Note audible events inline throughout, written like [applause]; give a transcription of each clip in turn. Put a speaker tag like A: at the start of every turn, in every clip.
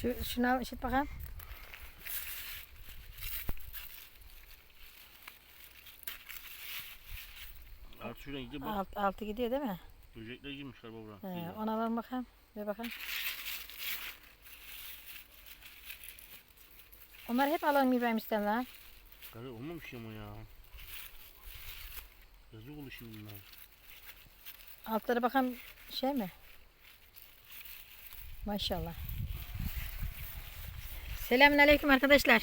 A: Şu, şunu al, işit bakalım.
B: Artık şuradan gidip bak.
A: Alt, altı gidiyor değil mi?
B: Böcekler girmişler baba.
A: He, ona alalım bakalım. Bir bakalım. Onlar hep alalım İbrahim istem lan.
B: Karı olmamış ama ya. Yazık olur şimdi bunlar.
A: Altları bakalım şey mi? Maşallah. Selamünaleyküm arkadaşlar.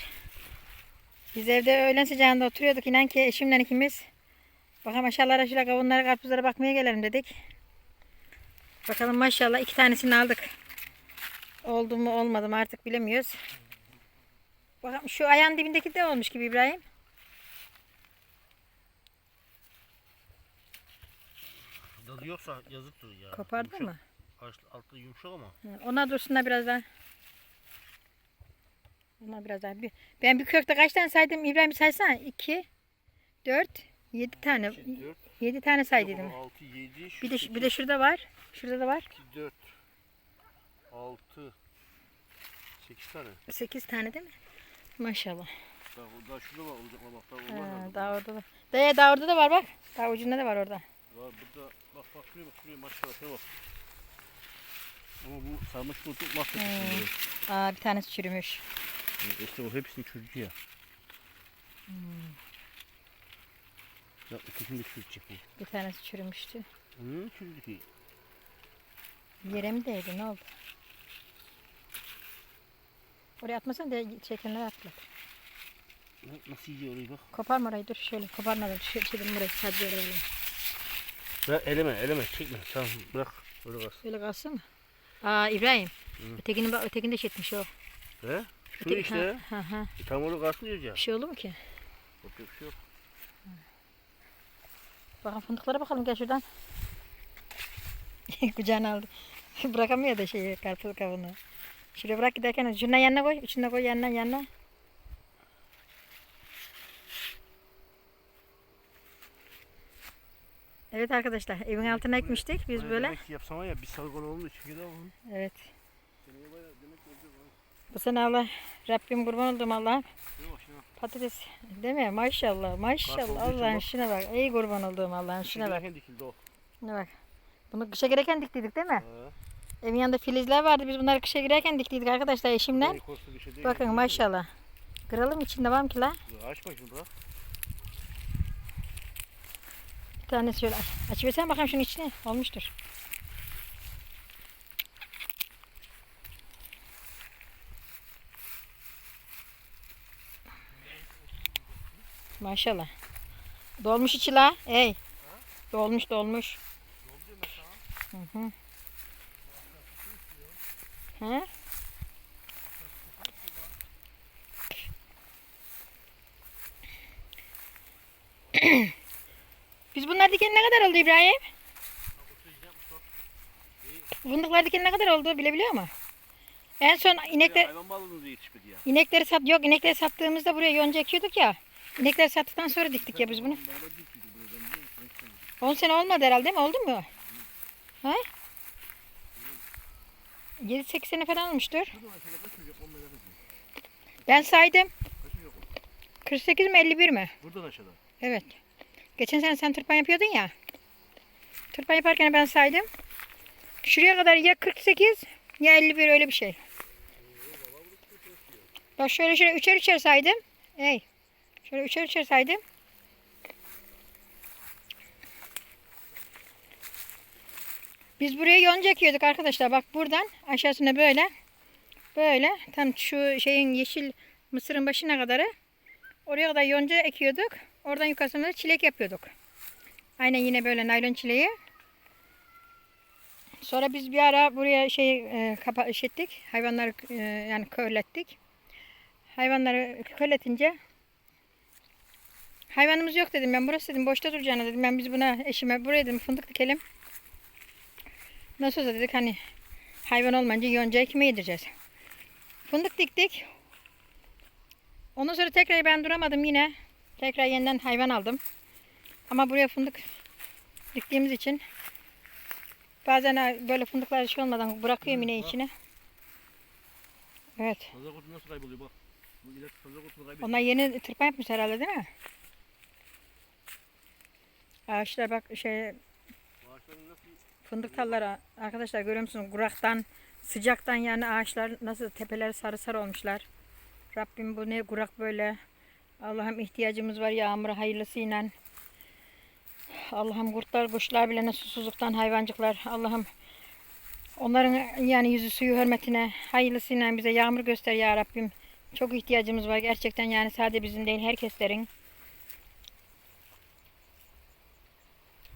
A: Biz evde öğlen sıcağında oturuyorduk. İnan ki eşimle ikimiz. Bakalım aşağılara şöyle kavunlara karpuzlara bakmaya gelelim dedik. Bakalım maşallah iki tanesini aldık. Oldu mu olmadı mı artık bilemiyoruz. Bakalım şu ayağın dibindeki de olmuş gibi İbrahim.
B: Dadı yoksa yazıktır ya.
A: Kopardı
B: Yumuşak.
A: mı?
B: Altta yumuşak ama.
A: Ona dursunlar biraz daha. Ona biraz daha. Bir- Ben bir kökte kaç tane saydım İbrahim saysana. 2, 4, 7 tane.
B: 4,
A: 7 tane saydıydım.
B: 6, 7,
A: Bir de, bir de şurada var. Şurada da var.
B: 2, 4, 6, 8 tane.
A: 8 tane değil mi? Maşallah.
B: Daha, daha şurada var olacaklar bak. Daha
A: Ha, daha orada da. Daya daha orada da var bak. Daha ucunda da var orada.
B: Var burada. Bak bak şuraya bak şuraya maşallah şuraya bak. Ama bu sarmış kurtuk mahvetmiş.
A: Hmm. Aa bir tanesi çürümüş.
B: İşte o hepsini çürütü ya.
A: Hmm.
B: Ya ötekini de çürütecek bu.
A: Bir tanesi çürümüştü.
B: Hı, çürüdü ki.
A: Yere mi değdi ne oldu? Oraya atmasan da çekenler atlar.
B: Nasıl yiyor orayı bak.
A: Koparma orayı dur şöyle koparmadan şu çekelim burayı sadece öyle verelim.
B: Bırak eleme eleme çekme. Tamam bırak. Öyle kalsın.
A: Böyle kalsın mı? Aa İbrahim.
B: Hı.
A: Ötekini bak ötekini de çekmiş o.
B: He? Şu
A: Öteki-
B: işte.
A: Ha, ha, ha.
B: E, kalsın diyoruz ya.
A: Bir şey oldu mu ki?
B: Yok yok bir şey yok.
A: Bakın fındıklara bakalım gel şuradan. [laughs] Kucağına aldı. [laughs] Bırakamıyor da şeyi karpuz kabuğunu. Şuraya bırak giderken şundan yanına koy. Üçüne koy yanına yanına. Evet arkadaşlar evin altına ekmiştik biz böyle.
B: Var ya bir salgın olmuş. Çünkü de onun.
A: Evet.
B: Seneye bayağı demek olacak. ha.
A: Bu sene Allah Rabbim kurban oldum Allah'ım. Patates değil mi? Maşallah maşallah Allah'ım şuna bak. Ey kurban olduğum Allah'ım şuna bak. Şuna bak. Bunu kışa girerken diktiydik değil mi?
B: Ha.
A: Evin yanında filizler vardı. Biz bunları kışa girerken diktiydik arkadaşlar eşimle. Bakın maşallah. Kıralım içinde var mı ki la?
B: Açma şunu bırak.
A: Bir tane şöyle aç. Açıversen bakalım şunun içine. Olmuştur. Maşallah. Dolmuş içi la. Ey. Dolmuş dolmuş. Hı hı. He? [clears throat] Biz bunlar diken ne kadar oldu İbrahim? Fındıklar diken ne kadar oldu bilebiliyor mu? En son inekler,
B: Hayvan balığınız yetişmedi ya.
A: inekleri sat yok inekleri sattığımızda buraya yonca ekiyorduk ya. İnekleri sattıktan sonra diktik ya biz bunu.
B: Beraber dikildi buradan biliyor musun?
A: 10 sene olmadı herhalde değil mi? Oldu mu? Ha? 7-8 sene falan olmuştur. Ben saydım.
B: Kaç olacak o?
A: 48 mi 51 mi?
B: Buradan aşağıda.
A: Evet. Geçen sene sen tırpan yapıyordun ya. Tırpan yaparken ben saydım. Şuraya kadar ya 48 ya 51 öyle bir şey. Bak şöyle şöyle üçer üçer saydım. Ey. Şöyle üçer üçer saydım. Biz buraya yonca ekiyorduk arkadaşlar. Bak buradan aşağısına böyle. Böyle. Tam şu şeyin yeşil mısırın başına kadarı. Oraya kadar yonca ekiyorduk. Oradan yukarısına da çilek yapıyorduk. Aynen yine böyle naylon çileği. Sonra biz bir ara buraya şey e, kapa şey ettik. Hayvanları e, yani körlettik. Hayvanları körletince hayvanımız yok dedim ben. Burası dedim boşta duracağına dedim. Ben biz buna eşime buraya dedim fındık dikelim. Nasıl olsa dedik hani hayvan olmayınca yonca kime yedireceğiz. Fındık diktik. Ondan sonra tekrar ben duramadım yine. Tekrar yeniden hayvan aldım. Ama buraya fındık diktiğimiz için bazen böyle fındıklar şey olmadan bırakıyorum yine içine. Evet. Onlar yeni tırpan yapmış herhalde değil mi? Ağaçlar bak şey
B: nasıl
A: fındık talları arkadaşlar görüyor musunuz? Kuraktan sıcaktan yani ağaçlar nasıl tepeleri sarı sarı olmuşlar. Rabbim bu ne kurak böyle. Allah'ım ihtiyacımız var yağmura hayırlısıyla. Allah'ım kurtlar kuşlar bile susuzluktan hayvancıklar. Allah'ım onların yani yüzü suyu hürmetine hayırlısıyla bize yağmur göster ya Rabbim. Çok ihtiyacımız var gerçekten yani sadece bizim değil herkeslerin.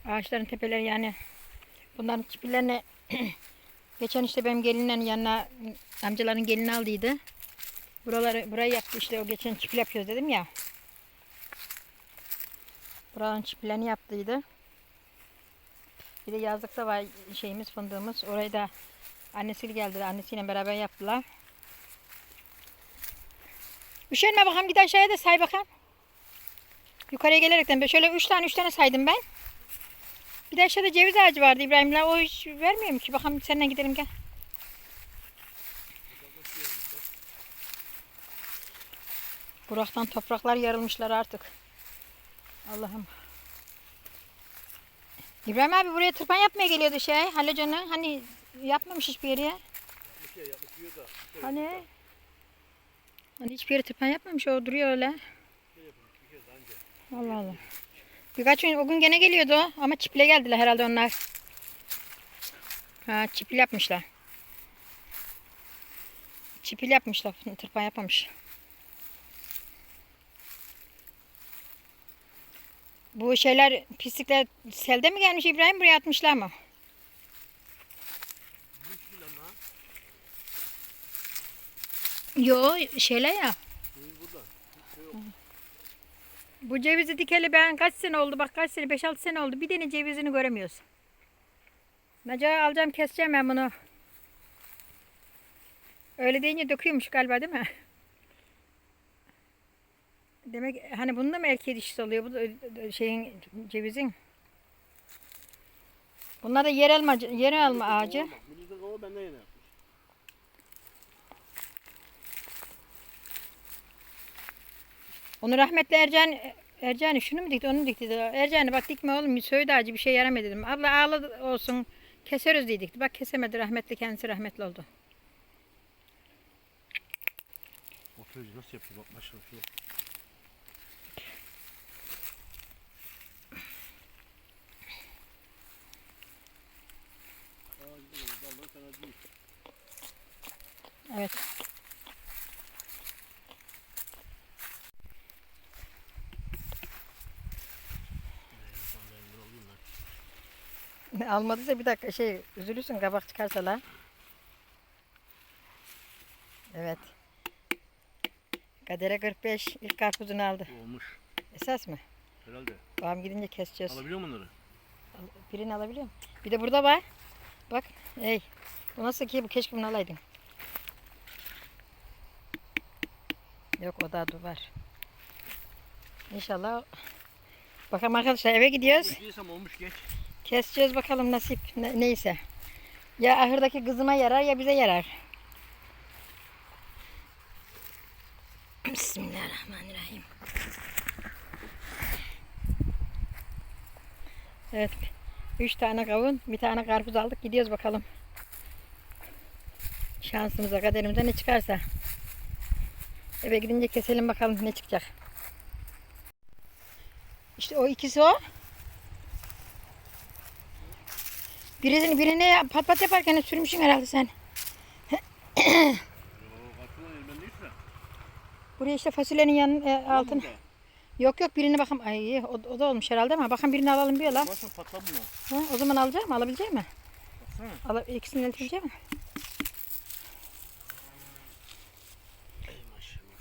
A: Ağaçların tepeleri yani bunların çipilerini [clears throat] geçen işte benim gelinlerin yanına amcaların gelini aldıydı. Buraları burayı yaptı işte o geçen çipil yapıyoruz dedim ya. Buranın çipilerini yaptıydı. Bir de yazlıkta var şeyimiz fındığımız. Orayı da annesiyle geldi. Annesiyle beraber yaptılar. Üşenme bakalım git aşağıya da say bakalım. Yukarıya gelerekten şöyle üç tane üç tane saydım ben. Bir de aşağıda ceviz ağacı vardı İbrahim'le. O hiç vermiyor mu ki? Bakalım seninle gidelim gel. Buraktan topraklar yarılmışlar artık. Allah'ım. İbrahim abi buraya tırpan yapmaya geliyordu şey. Halocanı. Hani yapmamış hiçbir yere.
B: yapmış diyor da. Bir şey
A: Hani Hani hiçbir yere tırpan yapmamış. O duruyor öyle.
B: yapmış.
A: Allah Allah. Birkaç gün o gün gene geliyordu ama çiple geldiler herhalde onlar. Ha çipil yapmışlar. Çipil yapmışlar. Tırpan yapmamış. Bu şeyler pislikler selde mi gelmiş İbrahim buraya atmışlar mı? Yo şeyler ya.
B: Ceviz burada. Hiç şey yok.
A: Bu cevizi dikeli ben kaç sene oldu bak kaç sene 5-6 sene oldu bir tane cevizini göremiyoruz. Naca alacağım keseceğim ben bunu. Öyle deyince döküyormuş galiba değil mi? Demek hani bunda mı erkeği dişisi oluyor bu şeyin cevizin? Bunlar da yer elma, yer elma ağacı.
B: Kova benden yine
A: Onu rahmetli Ercan Ercan'ı şunu mu dikti onu mu dikti Ercan'ı bak dikme oğlum söğüt ağacı bir şey yaramadı dedim. Abla ağla olsun keseriz diye dikti. Bak kesemedi rahmetli kendisi rahmetli oldu.
B: Oturucu nasıl yapıyor bak maşallah değil.
A: Evet.
B: Ee, insan ben ne olayım lan?
A: Almadıysa bir dakika şey üzülürsün kabak çıkarsa la. Evet. Kadere 45 ilk karpuzunu aldı.
B: Olmuş.
A: Esas mı?
B: Herhalde.
A: Babam gidince keseceğiz.
B: Alabiliyor musun onları?
A: Al- Birini alabiliyor muyum? Bir de burada var. Bak. Ey. Bu nasıl ki? Bu keşke bunu alaydın. Yok o da dur var. İnşallah. Bakalım arkadaşlar eve gidiyoruz.
B: Gidiyorsam olmuş geç.
A: Keseceğiz bakalım nasip ne- neyse. Ya ahırdaki kızıma yarar ya bize yarar. Bismillahirrahmanirrahim. Evet. Üç tane kavun, bir tane karpuz aldık. Gidiyoruz bakalım. Şansımıza, kaderimize ne çıkarsa. Eve gidince keselim bakalım ne çıkacak. İşte o ikisi o. Birisini birine pat pat yaparken sürmüşsün herhalde sen. Buraya işte fasulyenin yanın e, altın. Yok yok birini bakın. Ay o, o da olmuş herhalde ama bakın birini alalım bir yola.
B: Baştan patladı mı?
A: Ha, o zaman alacak mı? Alabilecek mi?
B: Baksana.
A: İkisini eletilecek mi?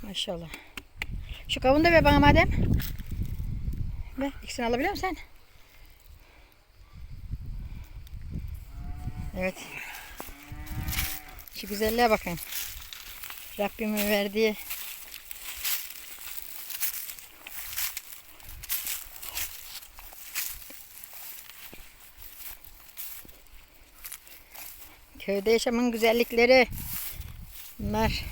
B: Maşallah.
A: Şu kavunu da ver bana madem. Ver. ikisini alabiliyor musun sen? Evet. Şu güzelliğe bakın. Rabbimin verdiği köyde yaşamın güzellikleri bunlar.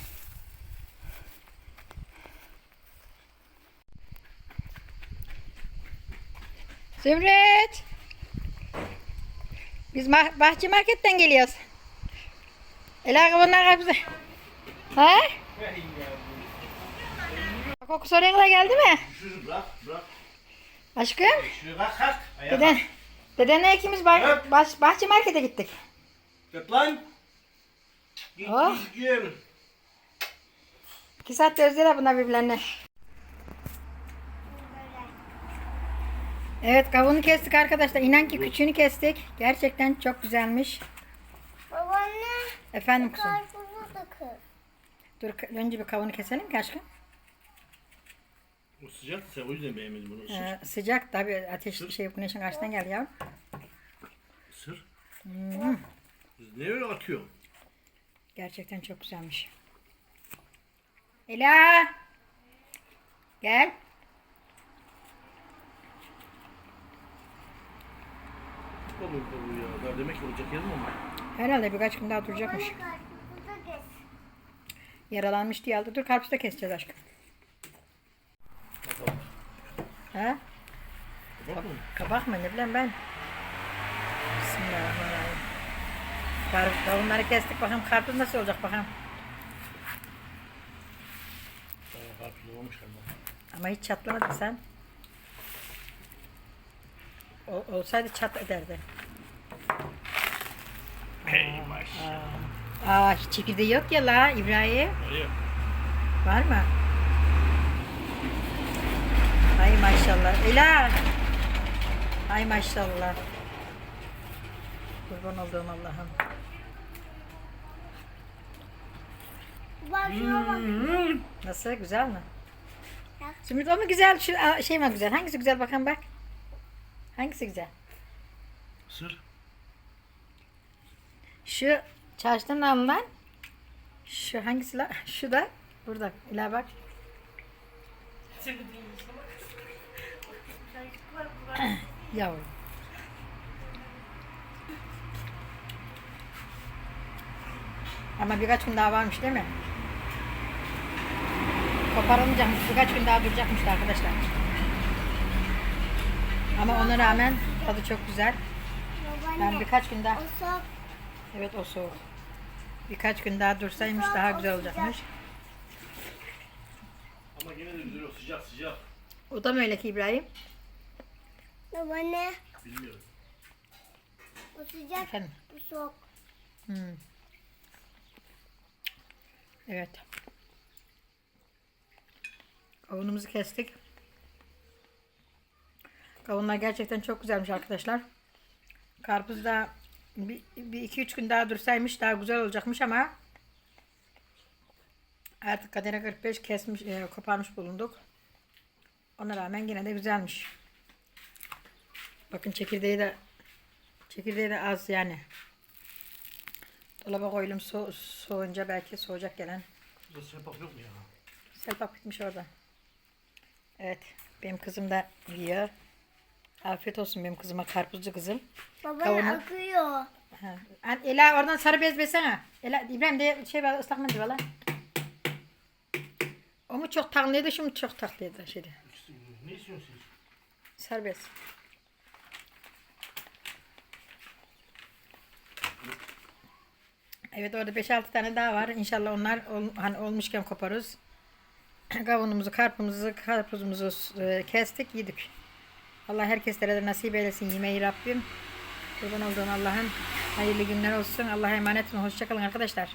A: Zümrüt! Biz bahçe marketten geliyoruz. Ela bunlar karpuzu. Ha? Kokusu oraya kadar geldi mi?
B: Şunu bırak bırak.
A: Aşkım.
B: Şunu kalk kalk. Ayağa
A: Deden, dedenle ikimiz bah- bah- bahçe markete gittik.
B: Git lan. Git
A: Oh.
B: git gel.
A: İki saat özlediler bunlar birbirlerine. Evet kavunu kestik arkadaşlar. İnan ki küçüğünü kestik. Gerçekten çok güzelmiş.
C: Babaanne
A: Efendim kızım.
C: karpuzu da kır.
A: Dur önce bir kavunu keselim ki aşkım.
B: O sıcak sen o yüzden beğenmedin bunu.
A: Ee, sıcak tabi ateş şey güneşin karşısından geldi ya.
B: Isır.
A: Hmm,
B: Biz ne öyle atıyor?
A: gerçekten çok güzelmiş. Ela. Gel.
B: Olur olur ya. Daha demek ki olacak mi ama?
A: Herhalde birkaç gün daha duracakmış. Yaralanmış diye aldı. Dur karpuz da keseceğiz aşkım.
B: Bakalım.
A: Ha?
B: Bak mı?
A: Kabak mı ne bileyim ben. Bismillahirrahmanirrahim. Kar, kavunları kestik bakalım karpuz nasıl olacak bakalım.
B: Bayağı karpuz olmuş galiba.
A: Ama hiç çatlamadın sen. O, olsaydı çat ederdi.
B: Hey maşallah.
A: Aa hiç çekirdeği yok ya la İbrahim.
B: Hayır.
A: Var mı? Ay maşallah. Ela. Ay maşallah. Kurban olduğum Allah'ım. Hmm. Nasıl? Güzel mi? Zümrüt mu güzel? Şu şey mi güzel? Hangisi güzel bakalım bak. Hangisi güzel?
B: Isır.
A: Şu çarşıdan alınan şu hangisi la? [laughs] Şu da burada. İla bak. [clears throat] Yavrum. Ama birkaç gün daha varmış değil mi? Koparılmayacakmış. Birkaç gün daha duracakmış arkadaşlar. Ama ona rağmen tadı çok güzel. Yani birkaç gün daha. Evet o soğuk. Birkaç gün daha dursaymış daha güzel olacakmış.
B: Ama yine de güzel o sıcak sıcak.
A: O da mı öyle ki İbrahim?
C: Babaanne.
B: Bilmiyorum.
C: O sıcak.
A: Efendim?
C: Bu soğuk.
A: Hmm. Evet. Kavunumuzu kestik. Kavunlar gerçekten çok güzelmiş arkadaşlar. Karpuz da bir, bir iki üç gün daha dursaymış daha güzel olacakmış ama artık kadere 45 kesmiş, e, koparmış bulunduk. Ona rağmen yine de güzelmiş. Bakın çekirdeği de çekirdeği de az yani. Dolaba koyalım so soğunca belki soğuyacak gelen.
B: Burada sehpak yok mu ya?
A: Selpak bitmiş orada. Evet. Benim kızım da yiyor. Afiyet olsun benim kızıma karpuzcu kızım.
C: Babaanne
A: Kavunu-
C: akıyor.
A: Ha. Ela oradan sarı bez besene. Ela İbrahim de şey var ıslak mendil var lan. O mu çok tatlıydı şu mu çok tatlıydı şeydi.
B: İkisi- Ne istiyorsun siz?
A: Sarı bez. Evet orada 5-6 tane daha var. İnşallah onlar ol- hani olmuşken koparız. [clears throat] Kavunumuzu, karpumuzu, karpuzumuzu e, kestik, yedik. Allah herkeslere de nasip eylesin yemeği Rabbim. Kurban olduğum Allah'ın hayırlı günler olsun. Allah'a emanet olun. Hoşçakalın arkadaşlar.